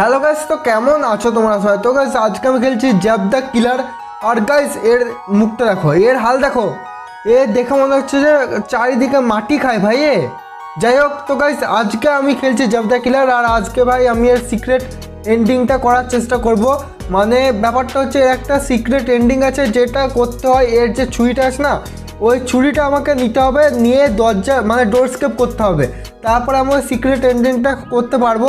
Hello guys তো কেমন আছো তোমরা সবাই? তো গাইস আজকে আমি খেলছি জ্যাব দ্য কিলার আর গাইস এর মুখটা দেখো, এর হাল দেখো। এ দেখে মনে হচ্ছে যে চারিদিকে মাটি খায় ভাই এ। যাই হোক, তো গাইস আজকে আমি খেলছি জ্যাব দ্য কিলার আর আজকে ভাই, আমি এর সিক্রেট এন্ডিংটা করার চেষ্টা করব। মানে ব্যাপারটা হচ্ছে, এর একটা সিক্রেট এন্ডিং আছে, যেটা করতে হয়, এর যে ছুরিটা আছে না ওই ছুরিটা আমাকে নিতে হবে, নিয়ে দরজা মানে ডোর স্কেপ করতে হবে। তারপর আমি ওই সিক্রেট এন্ডিংটা করতে পারব।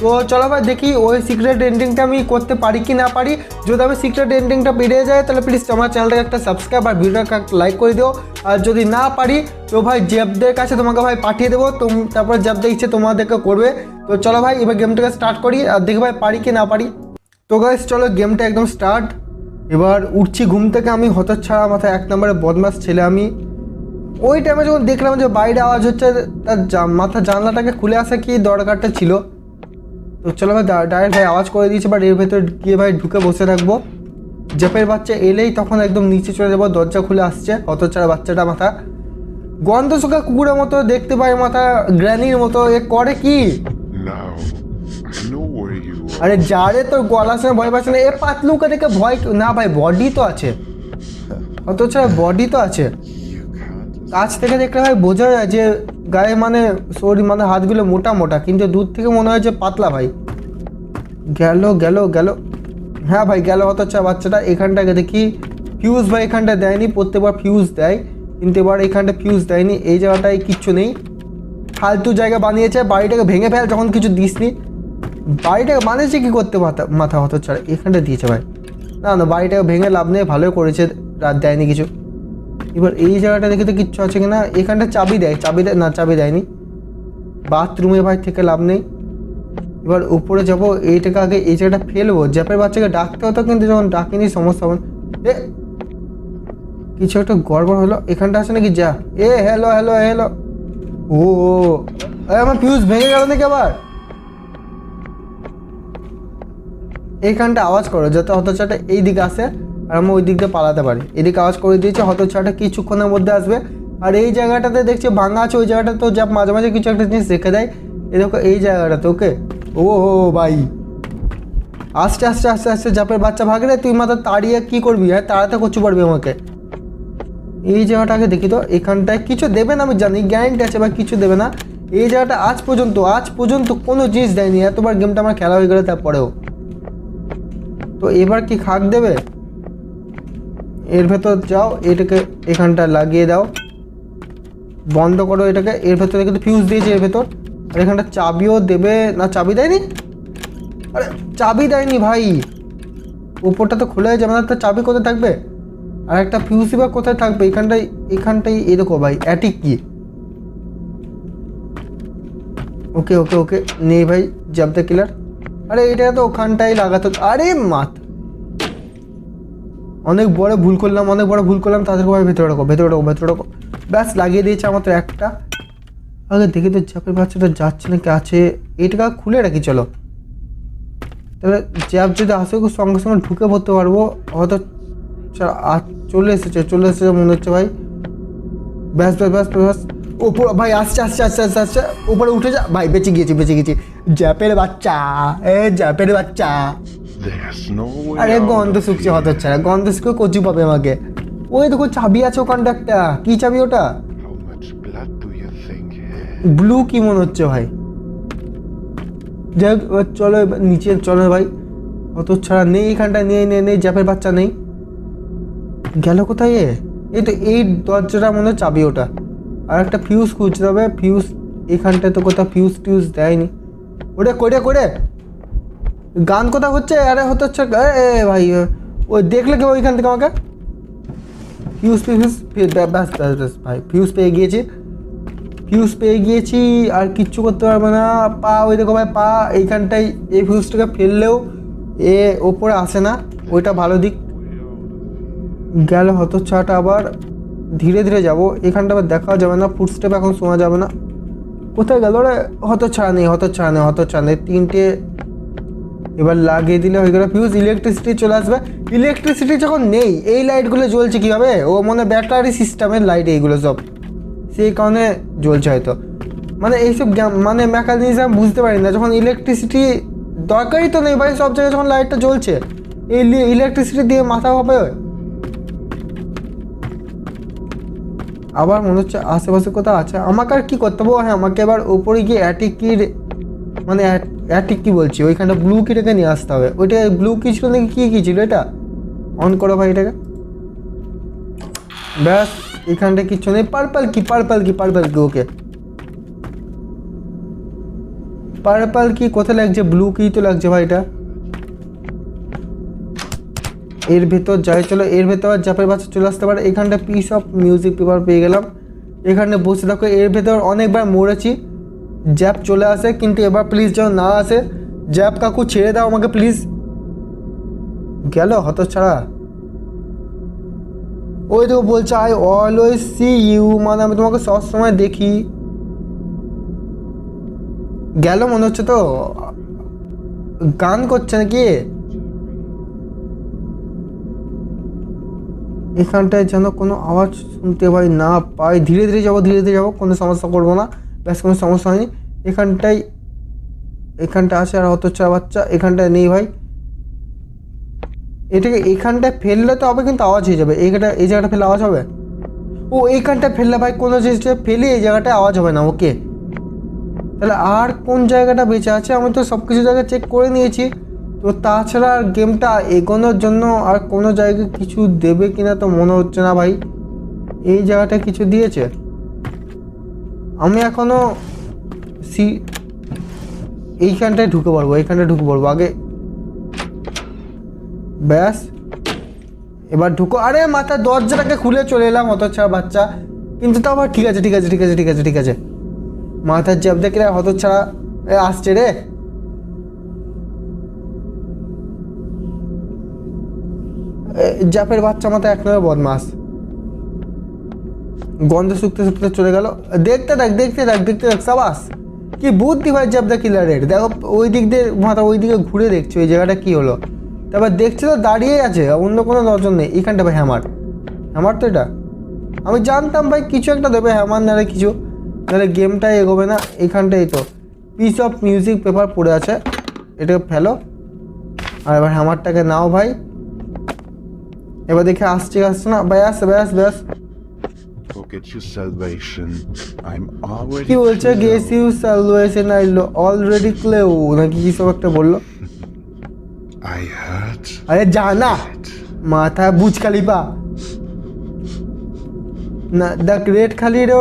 তো চলো ভাই, দেখি ওই সিক্রেট এন্ডিংটা আমি করতে পারি কি না পারি। যদি আমি সিক্রেট এন্ডিংটা পেরিয়ে যাই তাহলে প্লিজ আমার চ্যানেলটাকে একটা সাবস্ক্রাইব আর ভিডিওটা লাইক করে দিও। আর যদি না পারি, তো ভাই জেবদের কাছে তোমাকে ভাই পাঠিয়ে দেবো। তারপর জেবদের ইচ্ছে তোমাদেরকে করবে। তো চলো ভাই, এবার গেমটাকে স্টার্ট করি। আর দেখি ভাই পারি কি না পারি। তো গাইস চলো গেমটা একদম স্টার্ট এবার উঠছি, ঘুম থেকে আমি হতচ্ছাড়া মাথায় এক নম্বরে বদমাস ছেলে আমি। ওই টাইমে যখন দেখলাম যে বাইরে আওয়াজ হচ্ছে, তার মাথা জানলাটাকে খুলে আসা কি দরকারটা ছিল। তো চলো ভাই ডাইরেক্ট ভাই আওয়াজ করে দিয়েছে বাট এর ভেতর গিয়ে ভাই ঢুকে বসে থাকব। জেপের বাচ্চা এলেই তখন একদম নিচে চলে যাব, দরজা খুলে আসছে, হতচ্ছাড়া বাচ্চাটা মাথা। গন্ধ শুকা কুকুরের মতো দেখতে পাই মাথা, গ্র্যানির মতো, এ করে কি? আরে যারে তোর গলা শুনে ভয় পাচ্ছে না। এ পাতলুকে দেখে ভয় না ভাই বডি তো আছে। অথচ বডি তো আছে। কাছ থেকে দেখলে ভাই বোঝা যায় যে গায়ে মানে শরীর মানে হাতগুলো মোটা মোটা, কিন্তু দূর থেকে মনে হয় যে পাতলা ভাই। গেল গেল গেল। হ্যাঁ ভাই, গেল অথচ বাচ্চাটা এখানটাকে দেখি। ফিউজ ভাই এখানটা দেয়নি, প্রত্যেকবার ফিউজ দেয়। কিন্তু এবার এখানটা ফিউজ দেয়নি, এই জায়গাটায় কিচ্ছু নেই। ফালতু জায়গা বানিয়েছে, বাড়িটাকে ভেঙে ফেল, যখন কিছু দিসনি। বাড়িটাকে বানিয়েছে কি করতে মাথা মাথা হতো ছাড়া, এখানটা দিয়েছে ভাই। না না, বাড়িটাকে ভেঙে লাভ নেই, ভালোই করেছে, রাত দেয়নি কিছু। এবার এই জায়গাটা দেখে তো কিচ্ছু আছে কি না এখানটা চাবি দেয় চাবি দেয়, না, চাবি দেয়নি। বাথরুমে ভাই থেকে লাভ নেই। এবার উপরে যাব, এইটাকে আগে, এই জায়গাটা ফেলব, জ্যাপের বাচ্চাকে ডাকতে হতো কিন্তু যখন ডাকিনি, সমস্যা হবে এ কিছু একটা গড়বড় হলো, এখানটা আছে নাকি? যা, এ হ্যালো হ্যালো হ্যালো ও আমার ফিউজ ভেঙে গেল নাকি আবার? এইখানটা আওয়াজ করো, যাতে হতচ্ছাটা এই দিকে আসে আর আমি ওই দিক দিয়ে পালাতে পারি। এদিকে আওয়াজ করে দিয়েছে হতচ্ছাটা কিছুক্ষণের মধ্যে আসবে। আর এই জায়গাটাতে দেখছি ভাঙা আছে, ওই জায়গাটা তো যা মাঝে মাঝে কিছু একটা জিনিস রেখে দেয়। এ দেখো, এই জায়গাটাতে, ওকে? ও ভাই। আস্তে আস্তে আস্তে আস্তে, জাপের বাচ্চা ভাগলে তুই মাথা তাড়িয়ে কি করবি? হ্যাঁ তাড়াতে করছু পারবি আমাকে। এই জায়গাটাকে দেখি তো, এখানটায় কিছু দেবে না আমি জানি গ্যারেন্টি আছে বা কিছু দেবে না। এই জায়গাটা আজ পর্যন্ত আজ পর্যন্ত কোনো জিনিস দেয়নি। এতবার গেমটা আমার খেলা হয়ে গেলে তারপরেও। তো এবার কি খাক দেবে? এর ভেতর যাও, এটাকে এখানটা লাগিয়ে দাও। বন্ধ করো এটাকে, এর ভেতরে কিন্তু ফিউজ দিয়েছে এর ভেতর। আর এখানটা চাবিও দেবে, না, চাবি দেয়নি? আরে, চাবি দেয়নি ভাই। উপরটা তো খুলে যাবে না, তো চাবি কোথায় থাকবে? আর একটা ফিউজই বা কোথায় থাকবে? এখানটাই এখানটাই এরকম ভাই অ্যাটিক কি? ওকে ওকে ওকে নেই ভাই জাব দ্য কিলার আরে, এটা তো ওখানটাই লাগাতো। আরে, মাত। অনেক বড় ভুল করলাম, অনেক বড় ভুল করলাম তাদের ভাই ভেতরে রাখো ভেতরে রাখো ভেতরে রাখো ব্যাস, লাগিয়ে দিয়েছে আমার তো একটা। আগে দেখি তো জ্যাপের বাচ্চাটা যাচ্ছে নাকি আছে। এইটাকে খুলে রাখি, চলো। তাহলে জ্যাপ যদি আসে সঙ্গে সঙ্গে ঢুকে পড়তে পারব। হয়তো চলে এসেছে চলে এসেছে মনে হচ্ছে ভাই। ব্যাস ব্যাস ব্যাস ব্যাস। ওপর ভাই আসছে আসছে আসছে আসছে আসছে। উপরে উঠে যা ভাই বেঁচে গিয়েছি বেঁচে গেছি জ্যাপের বাচ্চা এ জ্যাপের বাচ্চা। আরে গন্ধ শুকছে. হচ্ছে না গন্ধ শুকে কচু পাবে আমাকে। ওই দেখো চাবি আছে ওখানটা একটা। কি চাবি ওটা? Think? ব্লু কি মনে হচ্ছে ভাই? যাই হোক, চলো এবার নিচে চলো ভাই। অত ছাড়া নেই এখানটা নেই নেই নেই জ্যাপের বাচ্চা নেই। গেল কোথায় এ? এই তো এই দরজাটা মনে হয় চাবি ওটা। আর একটা ফিউজ খুঁজতে হবে। ফিউজ এখানটায় তো কোথাও ফিউজ টিউজ দেয়নি। ওটা করে করে গান কোথা হচ্ছে? আরে, হতে হচ্ছে এ ভাই ওই দেখলে কেউ ওইখান থেকে আমাকে? ফিউজ ফিউজ ব্যাস ব্যাস ব্যাস, ভাই ফিউজ পেয়ে গিয়েছি। ফিউজ পেয়ে গিয়েছি, আর কিচ্ছু করতে পারব না। পা ওই দেখো ভাই, পা এইখানটায় এই ফিউজটাকে ফেললেও এ ওপরে আসে না। ওইটা ভালো দিক। গেল হতচ্ছাটা আবার। ধীরে ধীরে যাব, এখানটা আবার দেখা যাবে না ফুটস্টেপ এখন শোনা যাবে না। কোথায় গেল রে? ছাড়া নেই, হতচ্ছাড়া নেই হতচ্ছাড়া নেই। তিনটে এবার লাগিয়ে দিলে হয়ে গেল ফিউজ ইলেকট্রিসিটি চলে আসবে। ইলেকট্রিসিটি যখন নেই, এই লাইটগুলো জ্বলছে কীভাবে? ও মনে ব্যাটারি সিস্টেমের লাইট এইগুলো সব। সেই কারণে জ্বলছে হয়তো। মানে এইসব মানে মেকানিজম বুঝতে পারি না। যখন ইলেকট্রিসিটি দরকারই তো নেই ভাই, সব জায়গায় যখন লাইটটা জ্বলছে, এই ইলেকট্রিসিটি দিয়ে মাথা হবে আবার মনে হচ্ছে আশেপাশে কোথাও আছে। আমাকে আর কি করতে হবে? হ্যাঁ আমাকে এবার ওপরে গিয়ে অ্যাটিক কির মানে অ্যাটিক কি বলছি, ওইখানটা ব্লু কিটাকে নিয়ে আসতে হবে। ওইটা ব্লু কি ছিল নাকি কী কী ছিল এটা? অন করো ভাই এটাকে। ব্যাস, এখানটা কিচ্ছু নেই। পার্পল কি পার্পল কি পার্পল কি ওকে পার্পল কি কোথায় লাগছে? ব্লু কি তো লাগছে ভাই এটা। এর ভেতর যাই চলো, এর ভেতর আর জাপের বাচ্চা চলে আসতে পারে। এখানটা পিস অফ মিউজিক পেপার পেয়ে গেলাম। এখানে বসে থাকো, এর ভেতর অনেকবার মরেছি। জ্যাপ চলে আসে, কিন্তু এবার প্লিজ যেন না আসে। জ্যাপ কাকু, ছেড়ে দাও আমাকে প্লিজ গেল হত ছাড়া। ওই তো বলছে আই অলওয়েজ সি ইউ মানে আমি তোমাকে সবসময় দেখি। গেল মনে হচ্ছে তো। গান করছে নাকি? এখানটায় যেন কোনো আওয়াজ শুনতে পাই, না পাই, ধীরে ধীরে যাব, ধীরে ধীরে যাব, কোনো সমস্যা করব না। ব্যাস, কোনো সমস্যা হয়নি। এখানটায়, এখানটা আছে আর হত চা বাচ্চা, এখানটায় নেই ভাই। এটাকে এখানটায় ফেললে তো হবে, কিন্তু আওয়াজ হয়ে যাবে। এইখানটা এই জায়গাটা ফেলে আওয়াজ হবে? ও এইখানটা ফেললে ভাই, কোনো জিনিসটা ফেলে এই জায়গাটায় আওয়াজ হবে না, ওকে? তাহলে আর কোন জায়গাটা বেঁচে আছে? আমি তো সব কিছু জায়গায় চেক করে নিয়েছি। তো তাছাড়া আর গেমটা এগোনোর জন্য আর কোনো জায়গায় কিছু দেবে কিনা তো মনে হচ্ছে না ভাই। এই জায়গাটা কিছু দিয়েছে। আমি এখনও সি এইখানটায় ঢুকে পড়ব, এইখানটায় ঢুকে পড়ব। আগে ব্যাস, এবার ঢুকো। আরে মাথা দরজাটাকে খুলে চলে এলাম ছাড়া বাচ্চা। কিন্তু তাও আবার ঠিক আছে ঠিক আছে ঠিক আছে ঠিক আছে ঠিক আছে। মাথার জ্যাব দেখলে হত ছাড়া আসছে রে। এ, জ্যাপের বাচ্চা মাথা এক নম্বর বদমাস। গন্ধ শুকতে শুকতে চলে গেল। দেখতে দেখ দেখতে দেখ দেখতে দেখ সাবাস। কি বুদ্ধি ভাই জ্যাবদা কিলারের দেখো ওই দিক দিয়ে মাথা ওই দিকে ঘুরে দেখছে ওই জায়গাটা কি হলো? তারপর দেখছে তো দাঁড়িয়ে আছে অন্য কোনো নজর নেই। এখানটা ভাই হ্যামার হ্যামার তো এটা? আমি জানতাম ভাই কিছু একটা দেবে হ্যামার নাহলে কিছু। নাহলে গেমটাই এগোবে না এইখানটাই তো। পিস অফ মিউজিক পেপার পড়ে আছে এটাকে ফেলো। আর এবার হ্যামারটাকে নাও ভাই। এবার দেখে আসছে আসছে না ব্যাস ব্যাস ব্যাস Forget your salvation. I'm already. কি বলছে. গেস ইউ সালভেশন আইলো অলরেডি ক্লেউ নাকি কি সব একটা বলল I heard আরে জানা. মাথা বুঝ খালিপা না দ্য গ্রেট খালিরও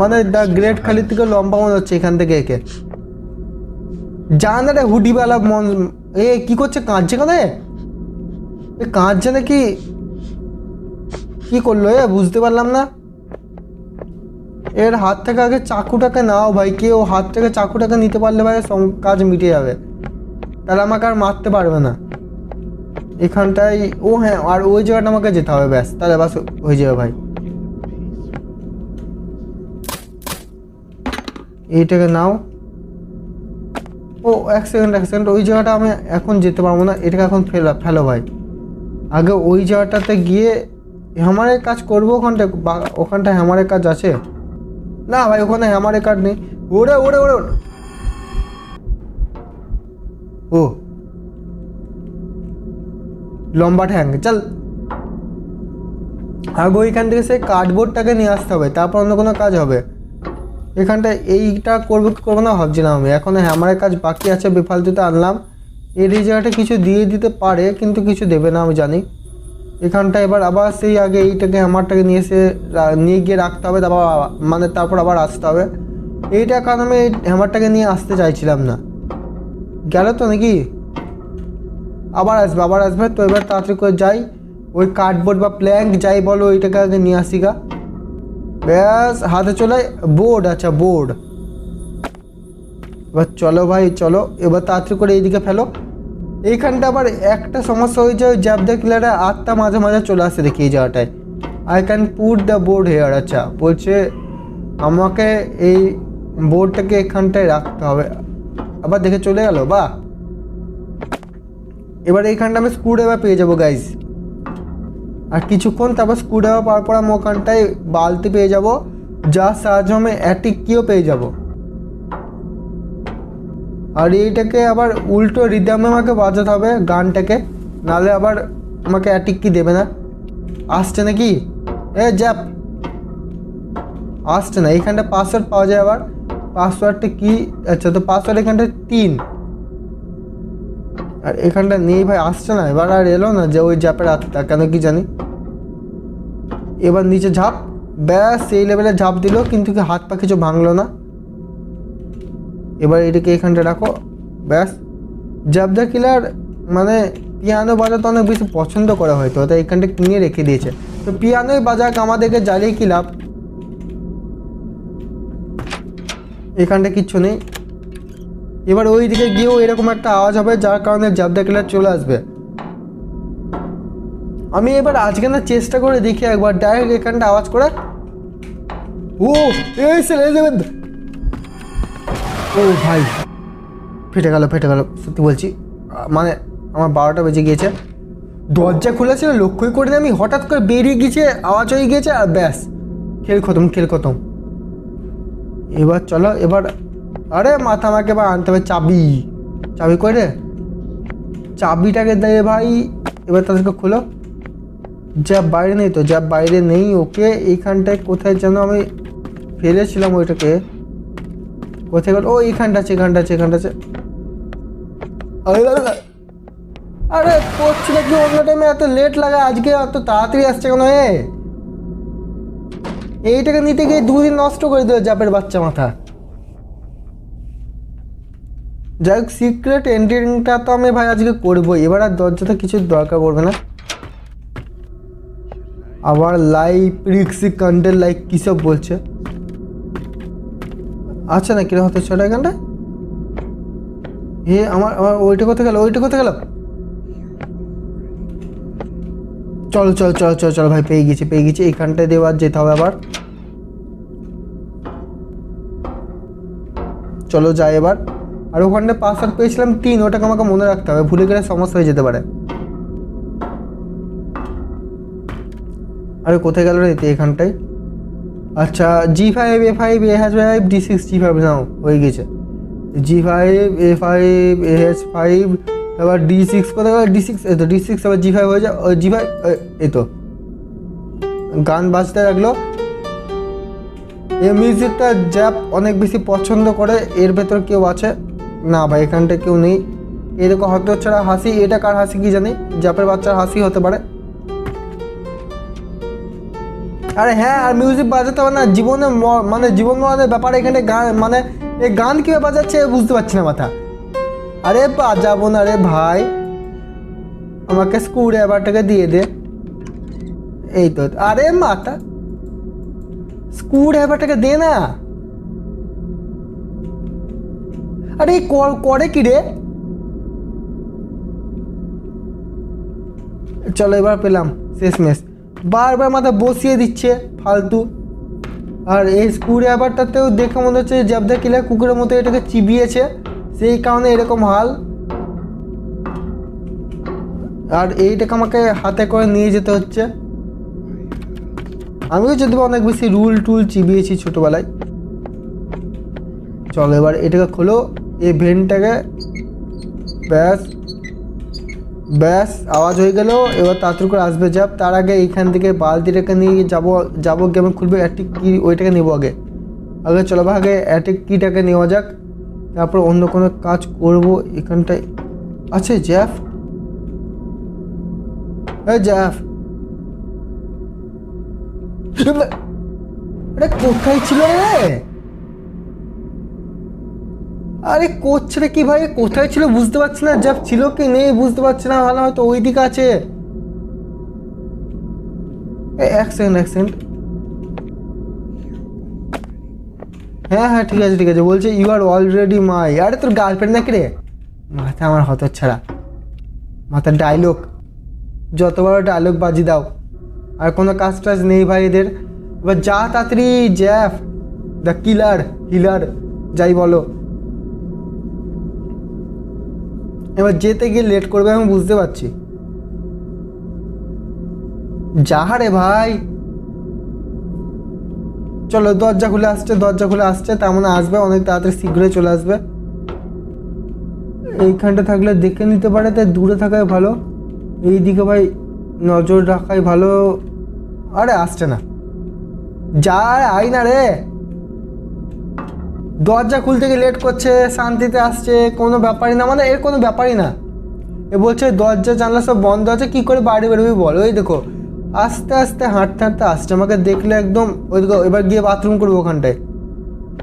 মানে দ্য গ্রেট খালির থেকে লম্বা মনে হচ্ছে এখান থেকে একে জানা রে হুডিওয়ালা মন এ কি করছে কাঁদছে কেন এ কাঁদছে নাকি? কি করল এ? বুঝতে পারলাম না। এর হাত থেকে আগে চাকুটাকে নাও ভাই কেউ হাত থেকে চাকুটাকে নিতে পারলে ভাই কাজ মিটে যাবে। তাহলে আমাকে আর মারতে পারবে না। এখানটায়, ও হ্যাঁ আর ওই জায়গাটা আমাকে যেতে হবে, ব্যাস। তাহলে বাস হয়ে যাবে ভাই। এইটাকে নাও। ও, এক সেকেন্ড এক সেকেন্ড। ওই জায়গাটা আমি এখন যেতে পারব না। এটাকে এখন ফেলা, ফেলো ভাই। আগে ওই জায়গাটাতে গিয়ে হ্যামারের কাজ করব ওখানটা, বা- ওখানটা হ্যামারের কাজ আছে? না ভাই, ওখানে হ্যামারের কাজ নেই। ওরে ওরে ওরে। ও। লম্বা ঠ্যাং, চল। আগে ওইখান থেকে সেই কার্ডবোর্ডটাকে নিয়ে আসতে হবে, তারপর অন্য কোনো কাজ হবে। এখানটা এইটা করব কি করব না ভাবছিলাম আমি। এখন হ্যামারের কাজ বাকি আছে, বেফালতুতে আনলাম। এর এই জায়গাটা কিছু দিয়ে দিতে পারে, কিন্তু কিছু দেবে না, আমি জানি। এখানটা এবার আবার সেই আগে এইটাকে হ্যামারটাকে নিয়ে এসে নিয়ে গিয়ে রাখতে হবে, তারপর মানে তারপর আবার আসতে হবে। এইটা কারণ আমি হ্যামারটাকে নিয়ে আসতে চাইছিলাম না। গেল তো নাকি? আবার আসবে আবার আসবে, তো এবার তাড়াতাড়ি করে যাই। ওই কার্ডবোর্ড বা প্ল্যাঙ্ক যাই বলো, ওইটাকে আগে নিয়ে আসি গা। ব্যাস, হাতে চলে বোর্ড আচ্ছা বোর্ড এবার চলো ভাই, চলো। এবার তাড়াতাড়ি করে এইদিকে ফেলো। এইখানটা আবার একটা সমস্যা হয়েছে, ওই জ্যাবদা কিলারে আটটা মাঝে মাঝে চলে আসে দেখি এই জায়গাটায়। I can put the board here আচ্ছা। বলছে, আমাকে এই বোর্ডটাকে এখানটায় রাখতে হবে। আবার দেখে চলে গেল বা এবার এইখানটা আমি স্ক্রু ড্রাইভার পেয়ে যাব গাইজ আর কিছুক্ষণ তারপর স্ক্রু ড্রাইভার পাওয়ার পর আমি ওখানটায় বালতি পেয়ে যাব। যার সাহায্যে আমি অ্যাটিক কিও পেয়ে যাব। আর এইটাকে আবার উল্টো রিদামে আমাকে বাজাতে হবে গানটাকে নাহলে আবার আমাকে অ্যাটিক দেবে না। আসছে নাকি? এ, জ্যাপ। আসছে না, এইখানটা পাসওয়ার্ড পাওয়া যায় আবার। পাসওয়ার্ডটা কি? আচ্ছা তো পাসওয়ার্ড এখানটা তিন। আর এখানটা নেই ভাই, আসছে না, এবার আর এলো না যে ওই জ্যাপের আত্মা কেন কি জানি। এবার নিচে ঝাঁপ, ব্যাস সেই লেভেলে ঝাঁপ দিল, কিন্তু কি হাত পা কিছু ভাঙলো না। এবার এটাকে এখানটা রাখো। ব্যাস। জাবদা কিলার মানে পিয়ানো বাজাতে অনেক বেশি পছন্দ করা হয়তো, তাই এখানটা কিনে রেখে দিয়েছে। তো পিয়ানোই বাজাক আমাদেরকে জ্বালিয়ে কি লাভ? এখানটা কিচ্ছু নেই। এবার ওই দিকে গিয়েও এরকম একটা আওয়াজ হবে, যার কারণে জাবদা কিলার চলে আসবে। আমি এবার আজকে না চেষ্টা করে দেখি একবার ডাইরেক্ট এখানটা আওয়াজ করে। ও, এই ছেলে ও ভাই। ফেটে গেল ফেটে গেল, সত্যি বলছি। মানে আমার বারোটা বেজে গিয়েছে। দরজা খুলেছিল লক্ষ্যই করিনি আমি। হঠাৎ করে বেরিয়ে গিয়েছে, আওয়াজ হয়ে গিয়েছে, আর ব্যাস, খেল খতম খেল খতম। এবার চলো, এবার, আরে মাথা আমাকে এবার আনতে হবে চাবি। চাবি করে চাবিটাকে দে ভাই। এবার তাদেরকে খোলো। জ্যাব বাইরে নেই তো জ্যাব বাইরে নেই, ওকে এইখানটায় কোথায় যেন আমি ফেলেছিলাম ওইটাকে। কোথায় গেল ও এইখানটা আছে এখানটা আছে এখানটা আছে আরে, আরে, আরে। আরে করছিল কি? অন্য টাইমে এত লেট লাগে আজকে এত তাড়াতাড়ি আসছে কেন এ? এইটাকে নিতে গিয়ে দুদিন নষ্ট করে দিল জাপের বাচ্চা মাথা। যাই হোক সিক্রেট এন্ডিংটা তো আমি ভাই আজকে করব এবার আর দরজাতে কিছু দরকার পড়বে না। আবার লাইভ রিক্সি কন্টেন্ট লাইক কী সব বলছে? আচ্ছা না, কীরকম হতে ছোট এখানটা এ, আমার আমার ওইটা কোথায় গেল, ওইটা কোথায় গেল? চল চল চল চল চল ভাই, পেয়ে গেছি পেয়ে গেছি, এইখানটায় দিয়ে যেতে হবে আবার। চলো যাই এবার। আর ওখানটা পাসওয়ার্ড পেয়েছিলাম তিন, ওটাকে আমাকে মনে রাখতে হবে, ভুলে গেলে সমস্যা হয়ে যেতে পারে। আরে, কোথায় গেল রে এখানটায়? আচ্ছা G five A five A H five D six G five now, হয়ে গেছে। G five A five A H five এবার ডি সিক্স কোথায় ডি সিক্স এই তো ডি সিক্স আবার জি ফাইভ হয়ে যায় জি ফাইভ এই তো। গান বাজতে লাগল। এই মিউজিকটা জ্যাপ অনেক বেশি পছন্দ করে, এর ভেতর কেউ আছে? না ভাই এখানটা কেউ নেই। এরকম হয়তো ছাড়া হাসি, এটা কার হাসি কি জানি? জ্যাপের বাচ্চার হাসি হতে পারে। আরে হ্যাঁ আর মিউজিক বাজাতে হবে না। জীবনে মানে জীবন মরণের ব্যাপারে এখানে গান মানে এই গান কীভাবে বাজাচ্ছে বুঝতে পারছি না মাথা। আরে বাজাবো না রে ভাই। আমাকে স্ক্রু ড্রাইভারটাকে দিয়ে দে। এই তো, আরে মাথা। স্ক্রু ড্রাইভারটাকে দে না। আরে করে কি রে? চলো এবার পেলাম শেষ মেশ বারবার মাথা বসিয়ে দিচ্ছে ফালতু। আর এই স্ক্রু ড্রাইভারটাতেও দেখে মনে হচ্ছে জাবদা কিলার কুকুরের মতো এটাকে চিবিয়েছে। সেই কারণে এরকম হাল। আর এইটাকে আমাকে হাতে করে নিয়ে যেতে হচ্ছে। আমিও যদি অনেক বেশি রুল টুল চিবিয়েছি ছোটোবেলায়। চলো এবার এটাকে খোলো, এই ভেনটাকে ব্যাস। ব্যাস, আওয়াজ হয়ে গেল। এবার তাড়াতাড়ি করে আসবে যাব তার আগে এইখান থেকে বালতিটাকে নিয়ে যাব যাব গেমে খুলবে অ্যাটিক কি ওইটাকে নেব আগে। আগে চলো ভাই আগে অ্যাটিক কিটাকে নেওয়া যাক। তারপর অন্য কোনো কাজ করব এখানটায়। আছে জ্যাফ এই জ্যাফ আরে কোথায় ছিল রে? আরে করছে কি ভাই? কোথায় ছিল বুঝতে পারছি না। জ্যাপ ছিল কি নেই বুঝতে পারছি না। ভালো হয়তো ওই দিকে আছে। এক সেকেন্ড এক সেকেন্ড হ্যাঁ হ্যাঁ ঠিক আছে ঠিক আছে। বলছে ইউ আর অলরেডি মাই আরে তোর গার্লফ্রেন্ড নাকি রে? মাথা আমার হত ছাড়া। মাথার ডায়লগ যত বড় ডায়লগ বাজি দাও। আর কোনো কাজ টাজ নেই ভাই এদের। এবার যা তাড়াতাড়ি, জ্যাফ। দ্য কিলার হিলার যাই বলো। এবার যেতে গিয়ে লেট করবে আমি বুঝতে পারছি। যাহা রে ভাই। চলো, দরজা খুলে আসছে, দরজা খুলে আসছে। তার মানে আসবে, অনেক তাড়াতাড়ি শীঘ্রই চলে আসবে। এইখানটা থাকলে দেখে নিতে পারে, তাই দূরে থাকাই ভালো। এইদিকে ভাই নজর রাখাই ভালো। আরে, আসছে না। যা আই না রে। দরজা খুলতে গিয়ে লেট করছে, শান্তিতে আসছে, কোনো ব্যাপারই না মানে এর কোনো ব্যাপারই না। এ বলছে, দরজা, জানলা সব বন্ধ আছে, কি করে বাড়ি বেরোবি বল? ওই দেখো, আস্তে আস্তে হাঁটতে হাঁটতে আসছে, আমাকে দেখলে একদম, ওই দেখো, এবার গিয়ে বাথরুম করব ওখানটায়।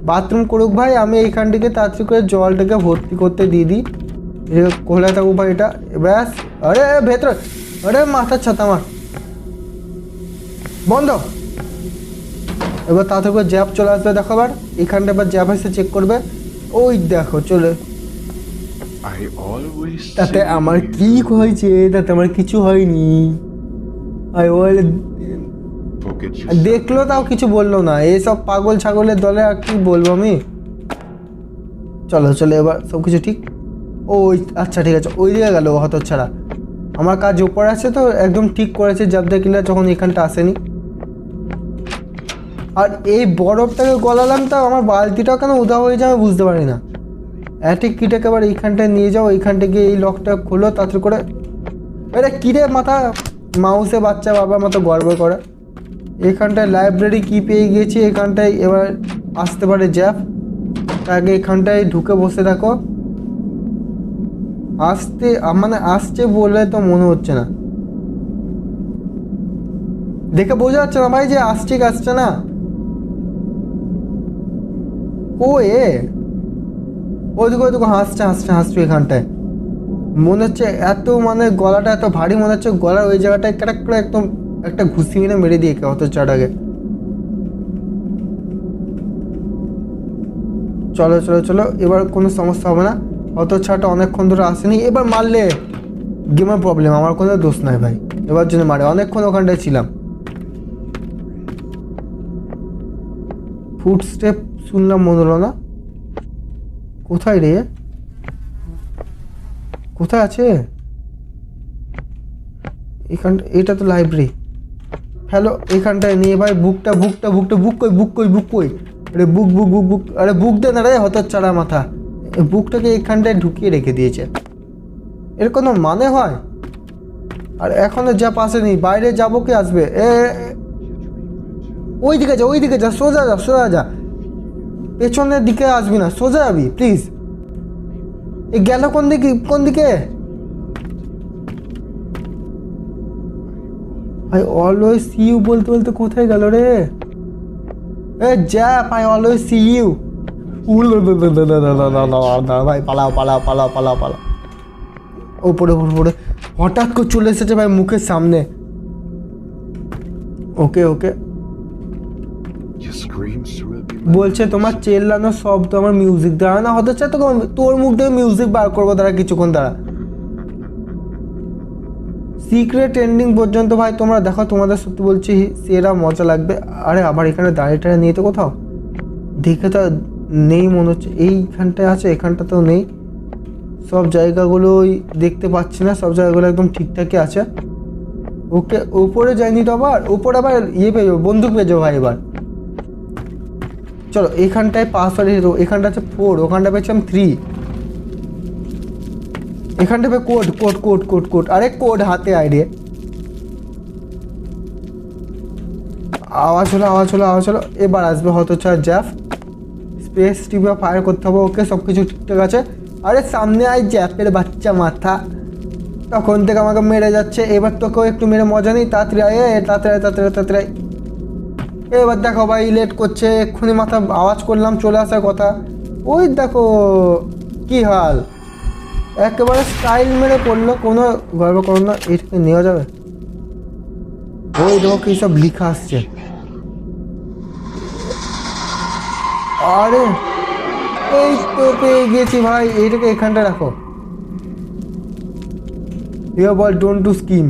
বাথরুম করুক ভাই, আমি এইখান থেকে তাড়াতাড়ি করে জলটাকে ভর্তি করতে দিয়ে দিই। খোলা থাকুক ভাই এটা, ব্যাস, আরে ভেতর, আরে মাথার ছাতা আমার। বন্ধ। এবার তাড়াতাড়ি করে জ্যাপ চলে আসবে দেখো আবার। এখানটা এবার জ্যাপ এসে চেক করবে। ওই দেখো চলে। তাতে আমার. কি হয়েছে তাতে আমার কিছু হয়নি। Forget your দেখল তাও কিছু বলল না। এইসব পাগল ছাগলের দলে আর কি বলব আমি? চলো চলো এবার সব কিছু ঠিক। ও ওই আচ্ছা ঠিক আছে। ওই দিকে গেল হত ছাড়া আমার কাজ উপরে আছে তো একদম ঠিক করেছে জাবদা কিলা যখন এখানটা আসেনি। আর এই বরফটাকে গলালাম তো আমার বালতিটাও কেন উদা হয়ে যায় আমি বুঝতে পারি না। অ্যাটিক কিটাকে আবার এইখানটায় নিয়ে যাও, এইখানটা গিয়ে এই লকটা খোলো তাড়াতাড়ি করে এটা কিরে মাথা? মাউসে বাচ্চা বাবার মতো গর্ব করে। এখানটায় লাইব্রেরি কি পেয়ে গিয়েছি, এখানটায় এবার আসতে পারে জ্যাপ আগে এখানটায় ঢুকে বসে থাকো। আসতে মানে আসছে বলে তো মনে হচ্ছে না। দেখে বোঝা যাচ্ছে না ভাই যে আসছে আসছে না। ও এ ওইদিকে ওইদিকে হাসছে হাসছে হাসছে এখানটায়। মনে হচ্ছে এত মানে গলাটা এত ভারী, মনে হচ্ছে গলার ওই জায়গাটায় ক্যাটাক করে একদম একটা ঘুষি মেরে মেরে দিয়ে কে অত চাটাকে চলো চলো চলো, এবার কোনো সমস্যা হবে না। অত ছাটা অনেকক্ষণ ধরে আসেনি। এবার মারলে গেমের প্রবলেম আমার কোনো দোষ নাই ভাই। এবার জন্য মারে, অনেকক্ষণ ওখানটায় ছিলাম। ফুট স্টেপ শুনলাম না কোথায় রে? কোথায় আছে? এখান, এটা তো লাইব্রেরি হ্যালো এখানটায় নিয়ে ভাই বুকটা বুকটা বুকটা বুক কই বুক কই বুক কই? আরে বুক বুক বুক বুক আরে বুক দে না রে হত চারা মাথা বুকটাকে এখানটায় ঢুকিয়ে রেখে দিয়েছে। এর কোনো মানে হয়? আর এখনও যা পাশে নেই, বাইরে যাব কি আসবে? এ- ওই দিকে যা ওই দিকে যা, সোজা যা সোজা যা। পেছনের দিকে আসবি না সোজা যাবি প্লিজ এ গেল কোন দিকে কোন দিকে আই অলওয়েজ সি ইউ বলতে বলতে কোথায় গেল রে এ Jeff I always see you ভাই পালাও পালাও পালাও পালাও পালাও ওপরে ওপরে হঠাৎ করে চলে এসেছে ভাই মুখের সামনে ওকে ওকে বলছে তোমার চেল্লানোর শব্দ আমার মিউজিক দ্বারা না হতে চায় তো তোর মুখ থেকে মিউজিক বার করব তারা কিছুক্ষণ দ্বারা। সিক্রেট এন্ডিং পর্যন্ত ভাই তোমরা দেখো তোমাদের সত্যি বলছি সেরা মজা লাগবে। আরে আবার এখানে দাঁড়িয়ে টাড়িয়ে নিয়ে তো কোথাও? দেখে তো নেই মনে হচ্ছে এইখানটায় আছে এখানটা তো নেই। সব জায়গাগুলোই দেখতে পাচ্ছি না সব জায়গাগুলো একদম ঠিকঠাকই আছে। ওকে ওপরে যায়নি তো আবার? ওপরে আবার ইয়ে পেয়ে যাব বন্দুক পেয়ে যাব ভাই এবার। চলো এখানটায় পাস হয়ে যেত এখানটা হচ্ছে ফোর ওখানটা পেয়েছিলাম থ্রি এখানটা পেয়ে code code code code code আরে কোড হাতে আইডিয়ে আওয়াজ হলো আওয়াজ হলো আওয়াজ হলো। এবার আসবে হয়তো চার জ্যাফ স্পেস টিপে ফায়ার করতে হবে ওকে সব কিছু ঠিকঠাক আছে। আরে সামনে আয় জ্যাপের বাচ্চা মাথা। তখন থেকে আমাকে মেরে যাচ্ছে। এবার তোকেও একটু মেরে মজা নেই। তাড়াতাড়ি আয় তাড়াতাড়ি তাড়াতাড়ি তাড়াতাড়ি। এবার দেখো ভাই লেট করছে, এক্ষুনি মাথা আওয়াজ করলাম, চলে আসার কথা। ওই দেখো, কি হাল? একেবারে স্টাইল মেরে পড়ল, কোনো গর্ব করো না, এটাকে নেওয়া যাবে? ওই দেখো কি সব লিখা আসছে। আরে, এই তো পেয়ে গেছি ভাই এইটাকে এখানটা রাখো। এবার বল ডোন্ট টু স্কিম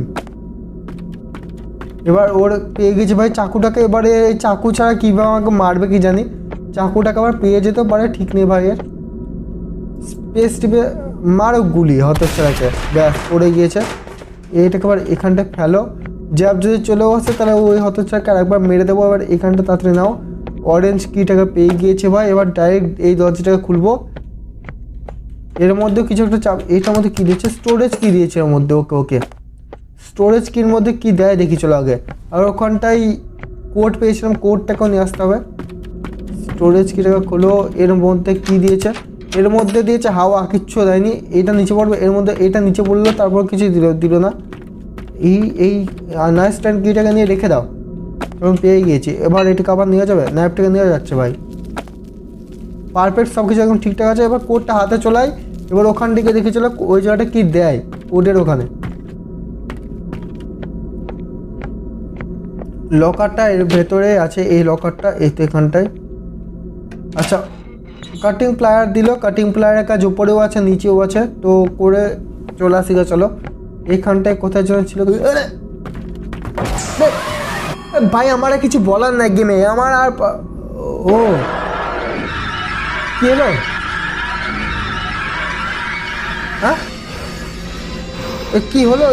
এবার ওর পেয়ে গেছে ভাই, চাকুটাকে এবারে চাকু ছাড়া কীভাবে আমাকে মারবে কি জানি। চাকুটাকে আবার পেয়ে যেতেও পারে, ঠিক নেই ভাই এর। স্পেস টিপে মারো গুলি হত ছাড়াকে ব্যাস পড়ে গিয়েছে। এইটাকে আবার এখানটা ফেলো। জ্যাব যদি চলেও আসে, তাহলে ওই হত ছাড়াকে আরেকবার মেরে দেবো। আবার এখানটা তাড়াতাড়ি নাও। অরেঞ্জ কিটাকে পেয়ে গিয়েছে ভাই। এবার ডাইরেক্ট এই দরজাটাকে খুলবো। এর মধ্যে কিছু একটা চাপ এটার মধ্যে কি দিয়েছে স্টোরেজ কি দিয়েছে এর মধ্যে ওকে ওকে। স্টোরেজ কির মধ্যে কি দেয় দেখি, চলো আগে। আর ওখানটাই কোড পেয়েছিলাম কোডটাকেও নিয়ে আসতে হবে। স্টোরেজ কিটাকে খোলো, এর মধ্যে কি দিয়েছে? এর মধ্যে দিয়েছে হাওয়া, কিচ্ছু দেয়নি। এটা নিচে পড়বে, এর মধ্যে এটা নিচে পড়ল, তারপর কিছু দিল দিল না। এই এই নাইস স্ট্যান্ড কিটাকে নিয়ে রেখে দাও। এবং পেয়ে গিয়েছি। এবার এটাকে আবার নেওয়া যাবে ন্যাপটাকে নেওয়া যাচ্ছে ভাই। পারফেক্ট সব কিছু একদম ঠিকঠাক আছে। এবার কোডটা হাতে চলাই, এবার ওখান থেকে দেখে চলো ওই জায়গাটা কি দেয় কোডের ওখানে। লকারটা এর ভেতরে আছে, এই লকারটা এই তো এখানটায়। আচ্ছা কাটিং প্লায়ার দিল কাটিং প্লায়ারের কাজ উপরেও আছে, নিচেও আছে, তো করে চলে আসি গা, চলো। এইখানটায় কোথায় যেন ছিল? ভাই, আমার কিছু বলার নাই গেমে আমার আর ও, কি হলো? হ্যাঁ? কি হলো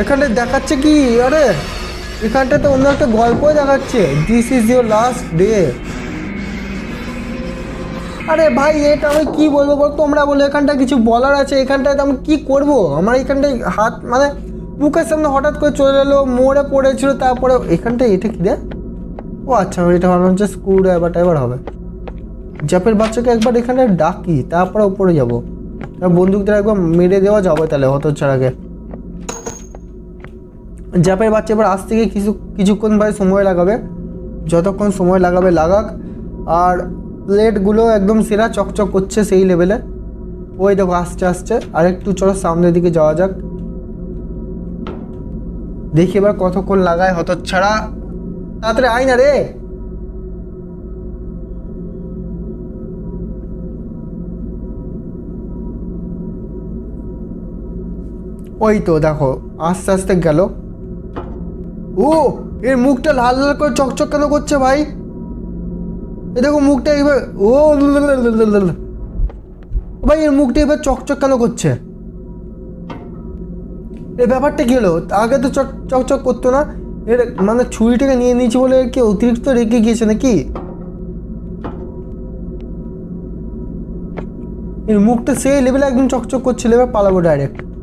এখানটায় দেখাচ্ছে কি? আরে এখানটায় তো অন্য একটা গল্পই দেখাচ্ছে। This is your last day আরে ভাই, এটা আমি কি বলব বল? তোমরা বলো এখানটা কিছু বলার আছে? এখানটায় আমি কি করব? আমার এখানটায় হাত মানে বুকের সামনে হঠাৎ করে চলে এলো মোড়ে পড়েছিল, তারপরে এখানটায় এটা কি রে ও আচ্ছা এটা ভাবলাম হচ্ছে স্ক্রু ড্রাইভার টাইভার হবে। জাপের বাচ্চাকে একবার এখানে ডাকি, তারপরে উপরে যাব। তার বন্দুকটা একবার মেরে দেওয়া যাবে তাহলে হত ছাড়াকে জ্যাপের বাচ্চা এবার আজ থেকে কিছু, কিছুক্ষণ ভাই সময় লাগাবে। যতক্ষণ সময় লাগাবে, লাগাক। আর প্লেটগুলো একদম সেরা, চকচক করছে সেই লেভেলে ওই দেখো, আসছে আসছে। আর একটু চলো সামনের দিকে যাওয়া যাক। দেখি এবার কতক্ষণ লাগায় হত ছাড়া তাড়াতাড়ি আয় না রে। ওই তো দেখো, আস্তে আস্তে গেল। ও, এর মুখটা লাল লাল করে চকচক কেন করছে ভাই? এ দেখো মুখটা এবার, ও। ভাই, এর মুখটা এবার চকচক কেন করছে? এই ব্যাপারটা কি হলো? আগে তো চক চকচক করতো না। এর মানে ছুরিটাকে নিয়ে নিয়েছি বলে কি অতিরিক্ত রেগে গিয়েছে নাকি? এর মুখটা সেই লেভেলে একদম চকচক করছিল, এবার পালাবো ডাইরেক্ট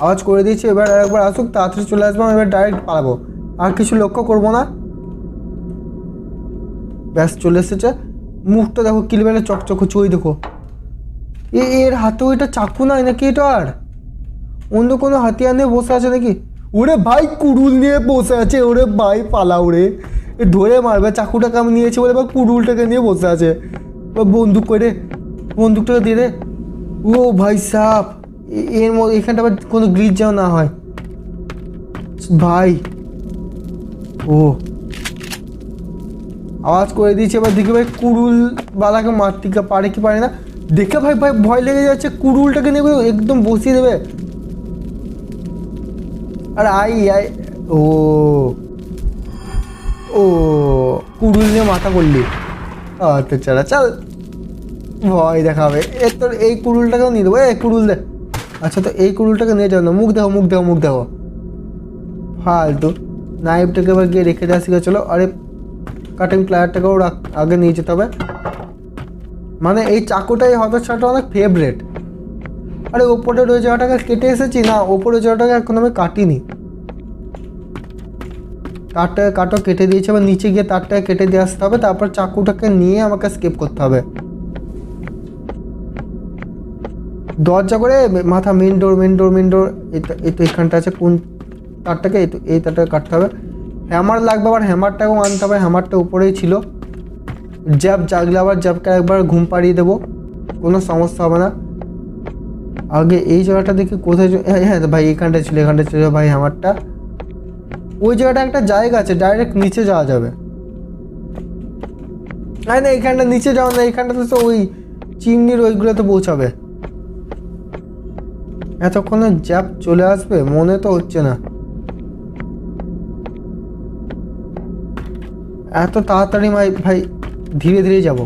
আওয়াজ করে দিয়েছি, এবার একবার আসুক, তাড়াতাড়ি চলে আসব এবার ডাইরেক্ট পালাবো। আর কিছু লক্ষ্য করব না। ব্যাস, চলে এসেছে। মুখটা দেখো কি লেভেলে চকচক হচ্ছে, ওই দেখো। এ, এর হাতে ওইটা চাকু নাই নাকি এটা আর? অন্য কোনো হাতিয়ার নিয়ে বসে আছে নাকি? ওরে ভাই, কুড়ুল নিয়ে বসে আছে, ওরে ভাই, পালা ওরে। ধরে মারবে, চাকুটাকে আমি নিয়েছি বলে এবার কুড়ুলটাকে নিয়ে বসে আছে। বন্দুক করে বন্দুকটাকে দিয়ে দে ও ভাই সাপ। এর মধ্যে এখানটা আবার কোনো গ্রিজ যেন না হয়। ভাই। ও। আওয়াজ করে দিয়েছে এবার দেখে ভাই কুড়ুল বালাকে মারতে পারে কি পারে না। দেখে ভাই ভাই ভয় লেগে যাচ্ছে, কুড়ুলটাকে নেবে একদম বসিয়ে দেবে। আর আই আই, ও। ও, কুড়ুল নিয়ে মাথা করলি। আচ্ছা চালা চল। ভয় দেখাবে। এর তোর এই কুড়ুলটাকেও নিয়ে দেবো। এই কুড়ুল দে। আচ্ছা তো এই কুড়ুলটাকে নিয়ে যাও না, মুখ দেখো মুখ দেখো মুখ দেখো ফালতু। নাইফটাকে এবার গিয়ে রেখে দেওয়া শিখে চলো। আরে কাটিং প্লায়ারটাকেও রাখ- আগে নিয়ে যেতে হবে। মানে এই চাকুটাই হতচ্ছাটা অনেক ফেভারেট আরে ওপরের ওই জায়গাটাকে কেটে এসেছি? না ওপরের জায়গাটাকে এখন আমি কাটিনি। তারটাকে কাটো, কেটে দিয়েছে। আবার নিচে গিয়ে তারটাকে কেটে দিয়ে আসতে হবে। তারপর চাকুটাকে নিয়ে আমাকে স্কেপ করতে হবে। দরজা করে মাথা main door main door main door এই তো এখানটা আছে, কোন তারটাকে এই তো, এই তারটাকে কাটতে হবে। হ্যামার লাগবে আবার হ্যামারটাকেও আনতে হবে হ্যামারটা উপরেই ছিল। জ্যাব জাগলে আবার জ্যাবকে একবার ঘুম পাড়িয়ে দেবো, কোনো সমস্যা হবে না। আগে এই জায়গাটা দেখি কোথায় হ্যাঁ হ্যাঁ ভাই এখানটা ছিল এখানটা ছিল ভাই হ্যামারটা ওই জায়গাটা একটা জায়গা আছে ডাইরেক্ট নিচে যাওয়া যাবে। না না এইখানটা নিচে যাও না এইখানটাতে তো ওই চিমনির ওইগুলোতে পৌঁছাবে। এতক্ষণে জ্যাপ চলে আসবে, মনে তো হচ্ছে না। এত তাড়াতাড়ি ভাই ভাই, ধীরে ধীরে যাব।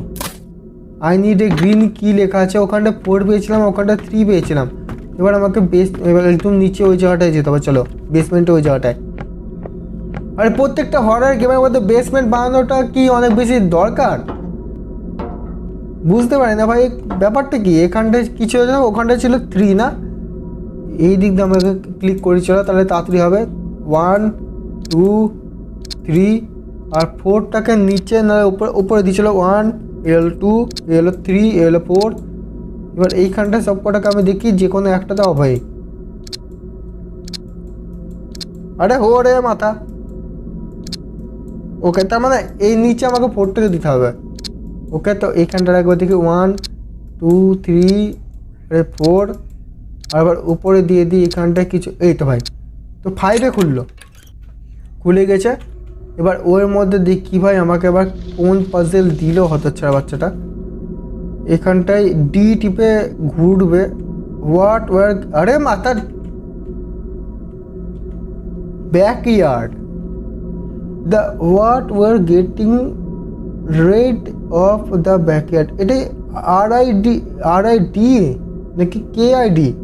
আই নিড এ গ্রিন কি লেখা আছে, ওখানটা ফোর পেয়েছিলাম, ওখানটা থ্রি পেয়েছিলাম। এবার আমাকে বেস এবার একদম নিচে ওই জায়গাটায় যেতে হবে, চলো বেসমেন্টে ওই জায়গাটায়। আর, প্রত্যেকটা হরার গেমের মধ্যে বেসমেন্ট বানানোটা কি অনেক বেশি দরকার? বুঝতে পারি না ভাই, ব্যাপারটা কি? এখানটায় কিছু হয়েছে ওখানটায় ছিল থ্রি না? এই দিক দিয়ে আমাকে ক্লিক করেছিল তাহলে তাড়াতাড়ি হবে। ওয়ান টু থ্রি আর ফোরটাকে নিচে না উপরে উপরে দিয়েছিল one L two L three L four এবার এইখানটায় সব কটাকে আমি দেখি, যে কোনো একটাতে অফ হয় আরে হো রে মাথা। ওকে, তার মানে এই নিচে আমাকে ফোরটাকে দিতে হবে। ওকে, তো এইখানটা একবার দেখি। ওয়ান টু থ্রি ফোর আবার উপরে দিয়ে দিই এখানটায় কিছু, এই তো ভাই। তো ফাইভে খুললো। খুলে গেছে। এবার ওর মধ্যে দিই কী ভাই, আমাকে আবার কোন পাজেল দিল হতচ্ছাড়া বাচ্চাটা। এখানটায় ডি টিপে ঘুরবে। হোয়াট ওয়ার আরে মাথার backyard the what war getting rid of the backyard এটাই R I D R I D নাকি কে আই ডি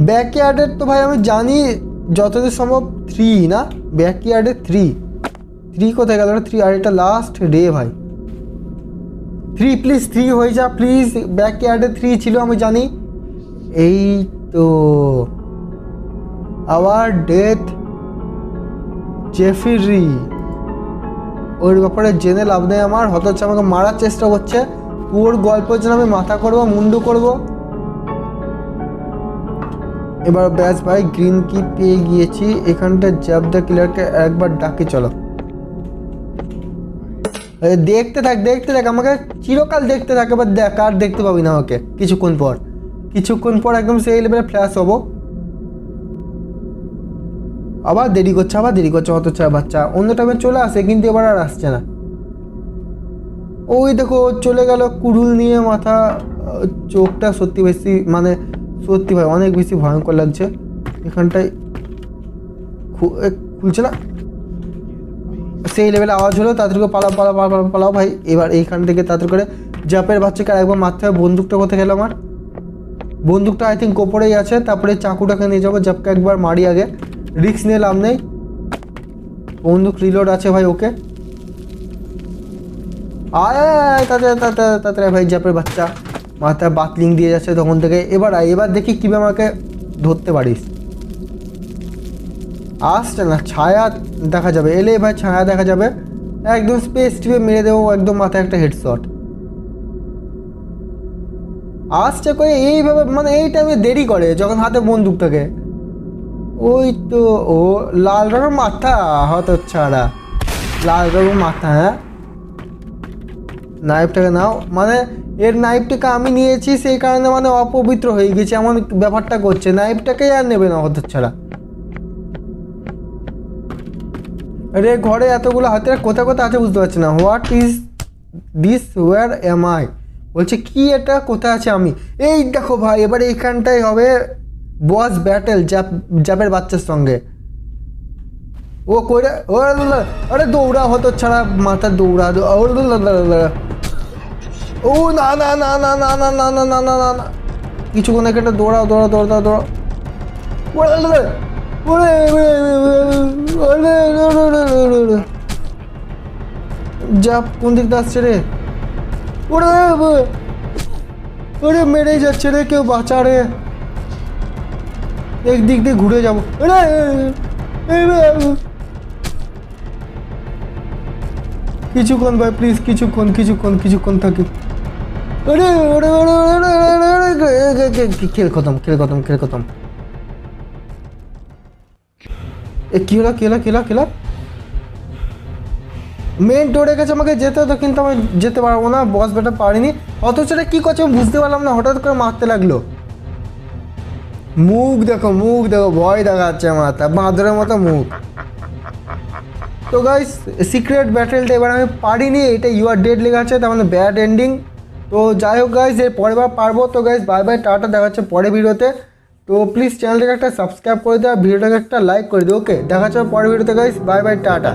ব্যাকইয়ার্ডের তো ভাই আমি জানি যতদূর সম্ভব থ্রি না? ব্যাকইয়ার্ডের থ্রি থ্রি কোথায় গেল থ্রি আর এটা লাস্ট ডে ভাই। থ্রি প্লিজ থ্রি হয়ে যা প্লিজ ব্যাকইয়ার্ডে থ্রি ছিল, আমি জানি। এই তো। আওয়ার ডেথ জেফিরি ওর ব্যাপারে জেনে লাভ নেই আমার। হচ্ছে আমাকে মারার চেষ্টা করছে ওর গল্পের জন্য আমি মাথা করব মুন্ডু করব। এবার ব্যাস ভাই গ্রিন কি পেয়ে গিয়েছি। এখানটা জ্যাব দ্য কিলারকে একবার ডাকে, চলো। দেখতে থাক দেখতে থাক, আমাকে চিরকাল দেখতে থাক, এবার দেখ, আর দেখতে পাবি না আমাকে কিছুক্ষণ পর। কিছুক্ষণ পর একদম সেই লেভেলে ফ্ল্যাশ হব। আবার দেরি করছে, আবার দেরি করছে অত ছা বাচ্চা, অন্য টাইমে চলে আসে, কিন্তু এবার আর আসছে না। ওই দেখো, চলে গেল কুড়ুল নিয়ে মাথা চোখটা সত্যি বেশি মানে সত্যি ভাই অনেক বেশি ভয়ঙ্কর লাগছে। এখানটায় খুলছে না? সেই লেভেলে আওয়াজ হলো করে পালাও পালাও পালাও পালাও, ভাই। এবার এইখান থেকে তাড়াতাড়ি করে জাপের বাচ্চাকে আর একবার মারতে হবে। বন্দুকটা কোথায় গেল আমার? বন্দুকটা আই থিঙ্ক ওপরেই আছে। তারপরে চাকুটাকে নিয়ে যাব জাপকে একবার মারি আগে। রিক্স নিয়ে লাভ নেই। বন্দুক রিলোড আছে ভাই ওকে। আয় তাড়াতাড়ি তাড়াতাড়ি তাড়াতাড়ি ভাই জাপের বাচ্চা। মাথায় বাতলিং দিয়ে যাচ্ছে তখন থেকে। এবার আয়, এবার দেখি কীভাবে আমাকে ধরতে পারিস। আসছে না ছায়া দেখা যাবে। এলে ভাই ছায়া দেখা যাবে। একদম স্পেস টিপে মেরে দেবো একদম মাথায় একটা হেডশট আসছে করে এইভাবে মানে এই টাইমে দেরি করে যখন হাতে বন্দুক থাকে ওই তো ও লাল রঙের মাথা হত ছাড়া। লাল রঙের মাথা হ্যাঁ? নাইফটাকে নাও। মানে এর নাইফটাকে আমি নিয়েছি, সেই কারণে মানে অপবিত্র হয়ে গেছে, এমন ব্যাপারটা করছে। নাইফটাকেই আর নেবে না হত ছাড়া। আরে ঘরে এতগুলো হাতিয়ার কোথায় কোথায় আছে বুঝতে পারছি না। What is this where am I বলছে, কি এটা? কোথায় আছে আমি? এই দেখো ভাই, এবার এইখানটাই হবে বস ব্যাটেল জাপ, জাপের বাচ্চার সঙ্গে। ও কইরা আরে দৌড়া হতো ছাড়া, মাথা দৌড়া দৌ- ও না না না না না না না না না না না না কিছুক্ষণ এখানটা দৌড়াও দৌড়াও দৌড়াও দৌড়াও ওরে কোন দিক আসছে রে ওরে ওরে, ওরে মেরে যাচ্ছে রে কেউ বাঁচা রে একদিক দিয়ে ঘুরে যাব কিছুক্ষণ ভাই প্লিজ কিছুক্ষণ কিছুক্ষণ কিছুক্ষণ থাকি খেল খতম খেল খতম খেল খতম। এ, কি হলো কি হলো মেন ডোরের কাছে আমাকে যেতে হতো, কিন্তু আমি যেতে পারব না বস বেটা পারিনি। অথচ এটা কী করছে আমি বুঝতে পারলাম না, হঠাৎ করে মারতে লাগল। মুখ দেখো মুখ দেখো, ভয় দেখাচ্ছে মাথা বাঁদরের মতো মুখ। তো গাইস সিক্রেট ব্যাটেলটা এবার আমি পারিনি, এটা ইউ আর ডেড লেখা আছে, তার মানে ব্যাড এন্ডিং তো যাই হোক গাইজ এর পরের বার পারব। তো গাইজ বাই বাই টাটা, দেখা হচ্ছে পরে ভিডিওতে। তো প্লিজ চ্যানেলটাকে একটা সাবস্ক্রাইব করে দেওয়া ভিডিওটাকে একটা লাইক করে দিও ওকে দেখা হচ্ছে পরের ভিডিওতে গাইজ বাই বাই টাটা।